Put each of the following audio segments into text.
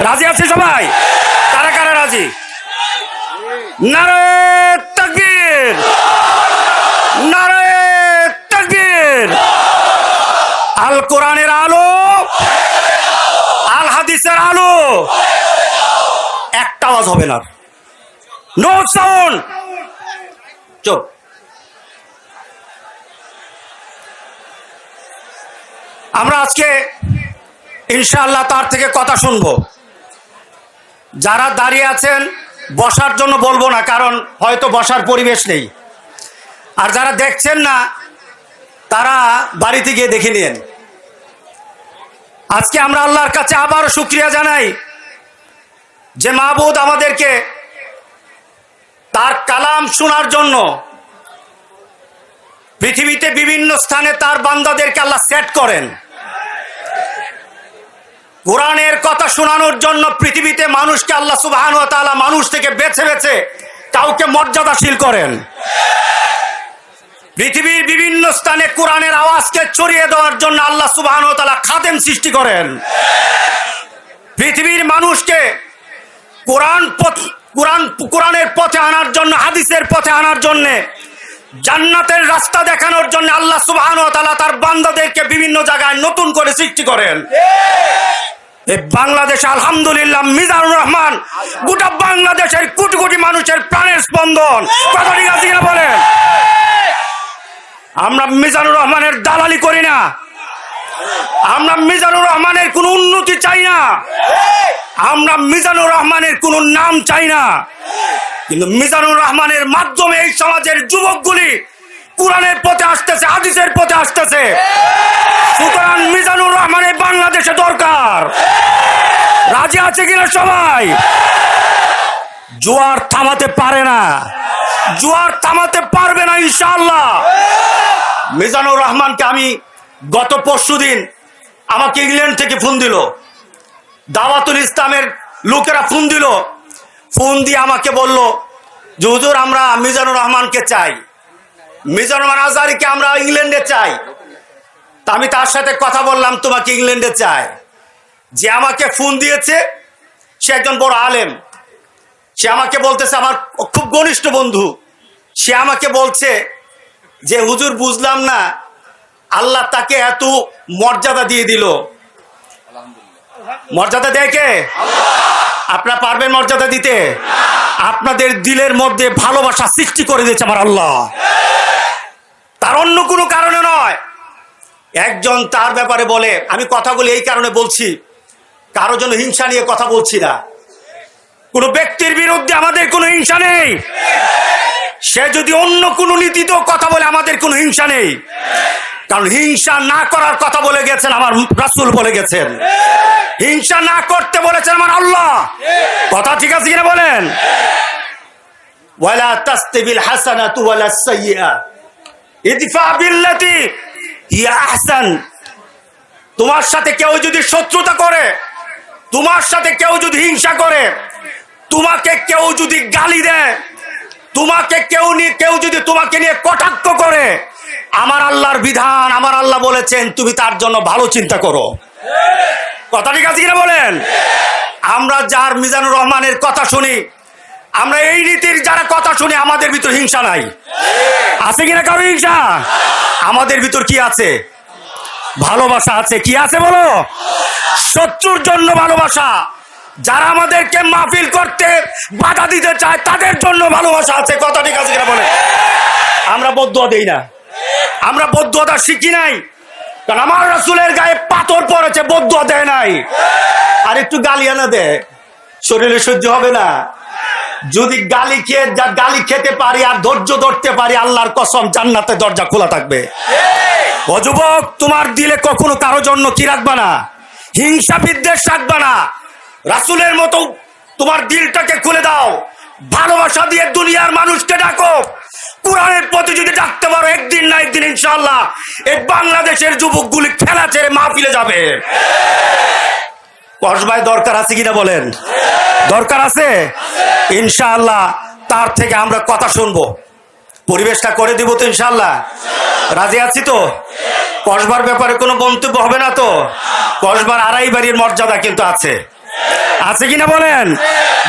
রাজি আছে সবাই? কারা কারা রাজি? আল কোরআনের আলো। আল হাদিসের আলো। একটা আওয়াজ হবে না। নো সাউন্ড চুপ আমরা আজকে ইনশাআল্লাহ তার থেকে কথা শুনব। যারা দাঁড়িয়ে আছেন, বসার জন্য বলব না, কারণ হয়তো বসার পরিবেশ নেই। আর যারা দেখছেন না, তারা বাড়িতে গিয়ে দেখে নিন। আজকে আমরা আল্লাহর কাছে আবার শুক্রিয়া জানাই যে মাহবুদ আমাদেরকে তার কালাম শোনার জন্য পৃথিবীতে বিভিন্ন স্থানে তার বান্দাদেরকে আল্লাহ সেট করেন। কোরআনের কথা শোনানোর জন্য পৃথিবীতে মানুষকে আল্লাহ সুবাহান ও তাআলা মানুষ থেকে বেছে বেছে কাউকে মর্যাদাশীল করেন। পৃথিবীর বিভিন্ন স্থানে কোরআনের আওয়াজকে ছড়িয়ে দেওয়ার জন্য আল্লাহ সুবাহান ও তাআলা খাদেম সৃষ্টি করেন। পৃথিবীর মানুষকে কোরআন কোরআন, কোরআনের পথে আনার জন্য, হাদিসের পথে আনার জন্য, জান্নাতের রাস্তা দেখানোর জন্য আল্লাহ সুবহান ও তাআলা তার বান্দাদেরকে বিভিন্ন জায়গায় নতুন করে সৃষ্টি করেন। বাংলাদেশে আলহামদুলিল্লাহ মিজানুর রহমান, গোটা বাংলাদেশের কোটি কোটি মানুষের প্রাণের স্পন্দন। বলেন? আমরা মিজানুর রহমানের দালালি করি না। আমরা মিজানুর রহমানের কোনো উন্নতি চাই না। আমরা মিজানুর রহমানের কোনো নাম চাই না। কিন্তু মিজানুর রহমানের মাধ্যমে এই সমাজের যুবকগুলি কোরআনের পথে আসতেছে হাদিসের পথে আসতেছে সুতরাং মিজানুর রহমানের বাংলাদেশে দরকার রাজি আছে কিনা সবাই? জোয়ার থামাতে পারে না। জোয়ার থামাতে পারবে না ইনশাআল্লাহ। মিজানুর রহমানকে আমি গত পরশুদিন আমাকে ইংল্যান্ড থেকে ফোন দিল। দাওয়াতুল ইসলামের লোকেরা ফোন দিল। ফোন দিয়ে আমাকে বলল যে, হুজুর, আমরা মিজানুর রহমানকে চাই। মিজানুর রহমান আজহারিকে আমরা ইংল্যান্ডে চাই। তা আমি তার সাথে কথা বললাম, তোমাকে ইংল্যান্ডে চাই। যে আমাকে ফোন দিয়েছে সে একজন বড় আলেম। সে আমাকে বলতেছে আমার খুব ঘনিষ্ঠ বন্ধু। সে আমাকে বলছে যে হুজুর বুঝলাম না আল্লাহ তাকে এত মর্যাদা দিয়ে দিল। মর্যাদা দেয় কে? আপনারা পারবেন মর্যাদা দিতে? আপনাদের দিলের মধ্যে ভালোবাসা সৃষ্টি করে দিয়েছে আমার আল্লাহ। তার অন্য কোনো কারণে নয়। একজন তার ব্যাপারে বলে আমি কথাগুলি এই কারণে বলছি কারও জন্য হিংসা নিয়ে কথা বলছি না। কোন ব্যক্তির বিরুদ্ধে আমাদের কোনো হিংসা নেই। সে যদি অন্য কোনো নীতিতেও কথা বলে, আমাদের কোনো হিংসা নেই। কারণ হিংসা না করার কথা বলে গেছেন আমার রাসূল বলে গেছেন। হিংসা না করতে বলেছেন আমার আল্লাহ। কথা ঠিক আছে কিনা বলেন? আহসান। তোমার সাথে কেউ যদি শত্রুতা করে তোমার সাথে কেউ যদি হিংসা করে, তোমাকে কেউ যদি গালি দেয়, তোমাকে কেউ নিয়ে কেউ যদি তোমাকে নিয়ে কটাক্ষ করে, আমার আল্লাহর বিধান, আমার আল্লাহ বলেছেন, তুমি তার জন্য ভালো চিন্তা করো। কথা ঠিক আছে কিনা বলেন? আমরা যার মিজানুর রহমানের কথা শুনি, আমরা এই রীতির যারা কথা শুনি, আমাদের ভিতর হিংসা নাই। আছে কিনা কারও হিংসা? আমাদের ভিতর কি আছে? ভালোবাসা আছে। কি আছে বলো? শত্রুর জন্য ভালোবাসা। যারা আমাদেরকে মাহফিল করতে বাধা দিতে চায়, তাদের জন্য ভালোবাসা আছে। কথা ঠিক আছে বলে আমরা বদুয়া দেই না। আমরা বদুয়াটা শিখি নাই। কারণ আমার রাসূলের গায়ে পাথর পড়েছে বদুয়া দেয় নাই। আর একটু গালিয়ানা দেয় শরীরে সহ্য হবে না। যদি গালি খেয়ে, যা গালি খেতে পারি আর ধৈর্য ধরতে পারি, আল্লাহর কসম জান্নাতে দরজা খোলা থাকবে। ও যুবক, তোমার দিলে কখনো কারও জন্য কি রাখবা না? হিংসা বিদ্বেষ রাখবা না। রাসুলের মতো তোমার দিলটাকে খুলে দাও। ভালোবাসা দিয়ে দুনিয়ার মানুষকে ডাকো। কোরআনের প্রতি যদি ডাকতে পারো, একদিন না একদিন ইনশাল্লাহ এই বাংলাদেশের যুবকগুলি খেলা ছেড়ে মাহফিলে যাবে। কসবাই দরকার আছে কিনা বলেন? দরকার আছে? ইনশাআল্লাহ, তার থেকে আমরা কথা শুনব। পরিবেশটা করে দিব তো ইনশাআল্লাহ। রাজি আছি তো? কসবার ব্যাপারে কোনো মন্তব্য হবে না তো? কসবার আড়াই বাড়ির মর্যাদা কিন্তু আছে। আছে কিনা বলেন?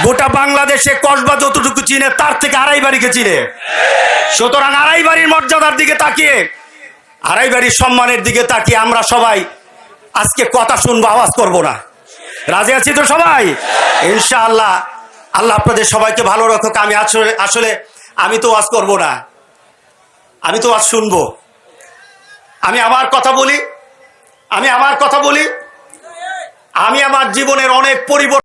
গোটা বাংলাদেশে কসবা যতটুকু চিনে, তার থেকে আড়াই বাড়িকে চিনে। সুতরাং আড়াই বাড়ির মর্যাদার দিকে তাকিয়ে, আড়াই বাড়ির সম্মানের দিকে তাকিয়ে আমরা সবাই আজকে কথা শুনব, আওয়াজ করব না। রাজি আছি তো সবাই? ইনশাআল্লাহ, আল্লাহ আপনাদের সবাইকে ভালো রাখুক। আমি আসলে আসলে আমি তো ওয়াজ করব না। আমি তো ওয়াজ শুনব। আমি আমার কথা বলি? আমি আমার কথা বলি? আমি আমার জীবনের অনেক পরিবর্তন